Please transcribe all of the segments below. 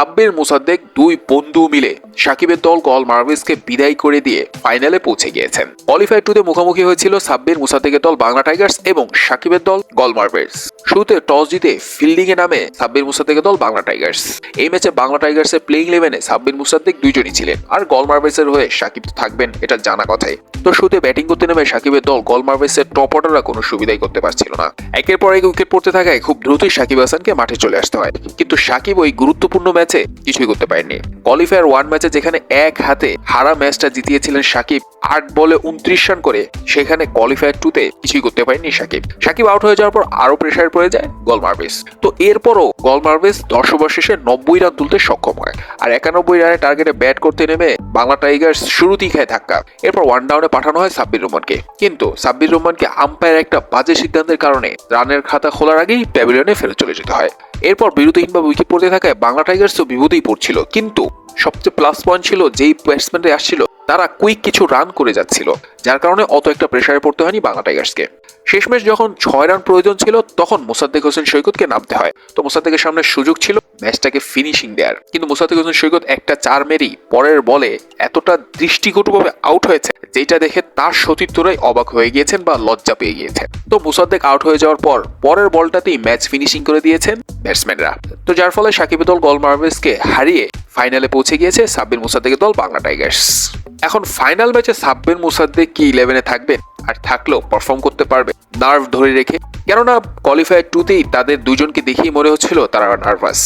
সাব্বির মুসাদ্দেক দুই বন্ধু মিলে সাকিবের দল গল মার্ভেসকে বিদায় করে দিয়ে ফাইনালে পৌঁছে গিয়েছেন। কোয়ালিফায়ার টুতে মুখোমুখি হয়েছিল সাব্বির মুসাদ্দেকের দল বাংলা টাইগার্স এবং সাকিবের দল গল মার্ভেলস শুরুতে টস জিতে ফিল্ডিং এ নামে সাব্বির মুসাদ্দেকের দল বাংলা টাইগার্স। এই ম্যাচে বাংলা টাইগার্সের প্লেইং ইলেভেনে সাব্বির মুসাদ্দেক দুইজনই ছিলেন আর গল মার্ভেলসের হয়ে সাকিব তো থাকবেন, এটা জানা কথাই। তো শুরুতে ব্যাটিং করতে নেমে সাকিবের দল গল মার্ভেলসের টপ অর্ডাররা কোনো সুবিধাই করতে পারছিল না। একের পর এক উইকেট পড়তে থাকায় খুব দ্রুতই সাকিব হাসানকে মাঠে চলে আসতে হয়। কিন্তু সাকিব ওই গুরুত্বপূর্ণ ম্যাচে কিছুই করতে পারেননি। কোয়ালিফায়ার ওয়ান ম্যাচে যেখানে এক হাতে হারা ম্যাচটা জিতিয়েছিলেন সাকিব আট বলে উনত্রিশ রান করে সেখানে কোয়ালিফায়ার টুতে কিছুই করতে পারেনি সাকিব। সাকিব আউট হয়ে যাওয়ার পর আরও প্রেশার পড়ে যায় গল মার্ভেস। তো এরপরও গল মার্ভেস দশ ওভার শেষে নব্বই রান তুলতে সক্ষম হয়। আর একানব্বই রানের টার্গেটে ব্যাট করতে নেমে বাংলা টাইগার্স শুরুতেই খায় ধাক্কা। এরপর ওয়ান ডাউনে পাঠানো হয় সাব্বির রহমানকে। কিন্তু সাব্বির রহমানকে আম্পায়ার একটা বাজে সিদ্ধান্তের কারণে রানের খাতা খোলার আগেই প্যাভিলিয়নে ফেরত চলে যেতে হয়। এরপর বিরতিহীনভাবে উইকেট পড়তে থাকায় বাংলা টাইগার্সও বিভূতেই পড়ছিল। কিন্তু সবচেয়ে প্লাস পয়েন্ট ছিল যেই ব্যাটসম্যানরা আসছিল তারা কুইক কিছু রান করে যাচ্ছিল, যার কারণে অত একটা প্রেসারে পড়তে হয়নি বাংলা টাইগার্সকে শেষমেশ যখন ছয় রান প্রয়োজন ছিল, তখন মোসাদ্দেক হোসেন সৈকতকে নামতে হয়। তো মোসাদ্দেকের সামনে সুযোগ ছিল ম্যাচটাকে ফিনিশিং দেওয়ার কিন্তু মোসাদ্দেক হোসেন সৈকত একটা চার মেরেই পরের বলে এতটা দৃষ্টিকটুভাবে আউট হয়েছে, যেটা দেখে তার সতীর্থরাই অবাক হয়ে গিয়েছেন বা লজ্জা পেয়ে গিয়েছে তো মুসাদ্দেক আউট হয়ে যাওয়ার পর পরের বলটাতেই ম্যাচ ফিনিশিং করে দিয়েছেন ব্যাটসম্যানরা তো যার ফলে সাকিবের দল গল মার্ভেসকে হারিয়ে ফাইনালে পৌঁছে গিয়েছে সাব্বির মুসাদ্দেকের দল বাংলা টাইগার্স। এখন ফাইনাল ম্যাচে সাব্বির মুসাদ্দেক কি ইলেভেনে থাকবে? আর থাকলেও পারফর্ম করতে পারবে? নার্ভ ধরে রেখে? কেননা কোয়ালিফায়ার টুতেই তাদের দুজনকে দেখেই মনে হচ্ছিল তারা নার্ভাস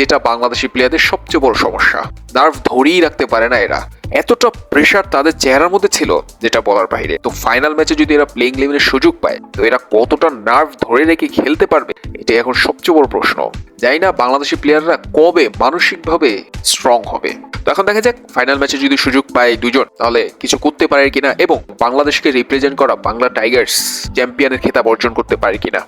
যেটা বাংলাদেশি প্লেয়ারদের সবচেয়ে বড় সমস্যা। নার্ভ ধরেই রাখতে পারে না এরা। এতটা প্রেশার তাদের চেহারার মধ্যে ছিল, যেটা বলার বাইরে। তো ফাইনাল ম্যাচে যদি এরা প্লেইং লেভেলের সুযোগ পায়, তো এরা কতটা নার্ভ ধরে রেখে খেলতে পারবে, এটাই এখন সবচেয়ে বড় প্রশ্ন। জানি না বাংলাদেশি প্লেয়াররা কবে মানসিকভাবে স্ট্রং হবে। তো এখন দেখা যাক ফাইনাল ম্যাচে যদি সুযোগ পায় দুজন, তাহলে কিছু করতে পারে কিনা এবং বাংলাদেশকে রিপ্রেজেন্ট করা বাংলা টাইগার্স চ্যাম্পিয়নের খেতাব অর্জন করতে পারে কিনা।